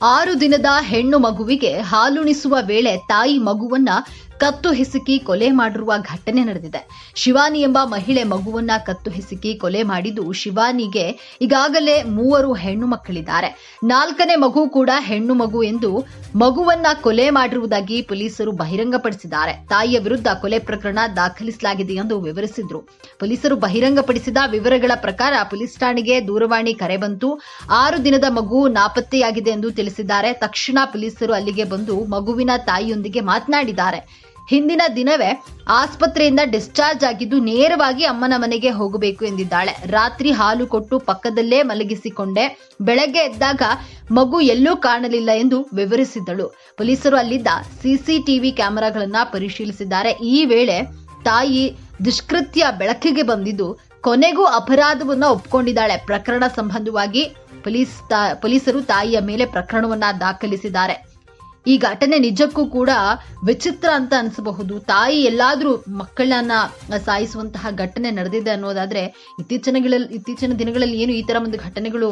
ಆರು ದಿನದ ಹೆಣ್ಣು ಮಗುವಿಗೆ ಹಾಲುಣಿಸುವ ವೇಳೆ ತಾಯಿ ಮಗುವನ್ನ ಕತ್ತು ಹಿಸುಕಿ ಕೊಲೆ ಮಾಡಿರುವ ಘಟನೆ ನಡೆದಿದೆ. ಶಿವಾನಿ ಎಂಬ ಮಹಿಳೆ ಮಗುವನ್ನ ಕತ್ತು ಹಿಸುಕಿ ಕೊಲೆ ಮಾಡಿದ್ದು ಶಿವಾನಿಗೆ ಈಗಾಗಲೇ ಮೂವರು ಹೆಣ್ಣು ಮಕ್ಕಳಿದ್ದಾರೆ. ನಾಲ್ಕನೇ ಮಗು ಕೂಡ ಹೆಣ್ಣು ಮಗು ಎಂದು ಮಗುವನ್ನ ಕೊಲೆ ಮಾಡಿರುವುದಾಗಿ ಪೊಲೀಸರು ಬಹಿರಂಗಪಡಿಸಿದ್ದಾರೆ. ತಾಯಿಯ ವಿರುದ್ಧ ಕೊಲೆ ಪ್ರಕರಣ ದಾಖಲಿಸಲಾಗಿದೆ ಎಂದು ವಿವರಿಸಿದ್ರು. ಪೊಲೀಸರು ಬಹಿರಂಗಪಡಿಸಿದ ವಿವರಗಳ ಪ್ರಕಾರ ಪೊಲೀಸ್ ಠಾಣೆಗೆ ದೂರವಾಣಿ ಕರೆ ಬಂತು. ಆರು ದಿನದ ಮಗು ನಾಪತ್ತೆಯಾಗಿದೆ ಎಂದು ತಿಳಿಸಿದ್ದಾರೆ. ತಕ್ಷಣ ಪೊಲೀಸರು ಅಲ್ಲಿಗೆ ಬಂದು ಮಗುವಿನ ತಾಯಿಯೊಂದಿಗೆ ಮಾತನಾಡಿದ್ದಾರೆ. ಹಿಂದಿನ ದಿನವೇ ಆಸ್ಪತ್ರೆಯಿಂದ ಡಿಸ್ಚಾರ್ಜ್ ಆಗಿದ್ದು ನೇರವಾಗಿ ಅಮ್ಮನ ಮನೆಗೆ ಹೋಗಬೇಕು ಎಂದಿದ್ದಾಳೆ. ರಾತ್ರಿ ಹಾಲು ಕೊಟ್ಟು ಪಕ್ಕದಲ್ಲೇ ಮಲಗಿಸಿಕೊಂಡೆ. ಬೆಳಗ್ಗೆ ಎದ್ದಾಗ ಮಗು ಎಲ್ಲೂ ಕಾಣಲಿಲ್ಲ ಎಂದು ವಿವರಿಸಿದ್ದಳು ಪೊಲೀಸರು ಅಲ್ಲಿದ್ದ ಸಿಸಿಟಿವಿ ಕ್ಯಾಮೆರಾಗಳನ್ನ ಪರಿಶೀಲಿಸಿದ್ದಾರೆ. ಈ ವೇಳೆ ತಾಯಿ ದುಷ್ಕೃತ್ಯ ಬೆಳಕಿಗೆ ಬಂದಿದ್ದು ಕೊನೆಗೂ ಅಪರಾಧವನ್ನ ಒಪ್ಕೊಂಡಿದ್ದಾಳೆ. ಪ್ರಕರಣ ಸಂಬಂಧವಾಗಿ ಪೊಲೀಸ್ ಪೊಲೀಸರು ತಾಯಿಯ ಮೇಲೆ ಪ್ರಕರಣವನ್ನ ದಾಖಲಿಸಿದ್ದಾರೆ. ಈ ಘಟನೆ ನಿಜಕ್ಕೂ ಕೂಡ ವಿಚಿತ್ರ ಅಂತ ಅನ್ಸಬಹುದು. ತಾಯಿ ಎಲ್ಲಾದ್ರೂ ಮಕ್ಕಳನ್ನ ಸಾಯಿಸುವಂತಹ ಘಟನೆ ನಡೆದಿದೆ ಅನ್ನೋದಾದ್ರೆ ಇತ್ತೀಚಿನ ಇತ್ತೀಚಿನ ದಿನಗಳಲ್ಲಿ ಏನು ಈ ತರ ಒಂದು ಘಟನೆಗಳು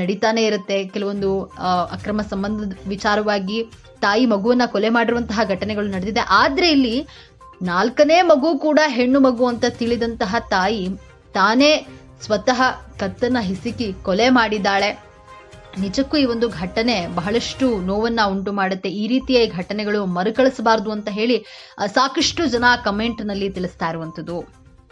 ನಡೀತಾನೆ ಇರುತ್ತೆ. ಕೆಲವೊಂದು ಅಕ್ರಮ ಸಂಬಂಧದ ವಿಚಾರವಾಗಿ ತಾಯಿ ಮಗುವನ್ನ ಕೊಲೆ ಮಾಡಿರುವಂತಹ ಘಟನೆಗಳು ನಡೆದಿದೆ. ಆದ್ರೆ ಇಲ್ಲಿ ನಾಲ್ಕನೇ ಮಗು ಕೂಡ ಹೆಣ್ಣು ಮಗು ಅಂತ ತಿಳಿದಂತಹ ತಾಯಿ ತಾನೇ ಸ್ವತಃ ಕತ್ತನ್ನ ಹಿಸುಕಿ ಕೊಲೆ ಮಾಡಿದ್ದಾಳೆ. ನಿಜಕ್ಕೂ ಈ ಒಂದು ಘಟನೆ ಬಹಳಷ್ಟು ನೋವನ್ನ ಉಂಟು ಮಾಡುತ್ತೆ. ಈ ರೀತಿಯ ಘಟನೆಗಳು ಮರುಕಳಿಸಬಾರದು ಅಂತ ಹೇಳಿ ಸಾಕಷ್ಟು ಜನ ಕಮೆಂಟ್ನಲ್ಲಿ ತಿಳಿಸ್ತಾ ಇರುವಂತದ್ದು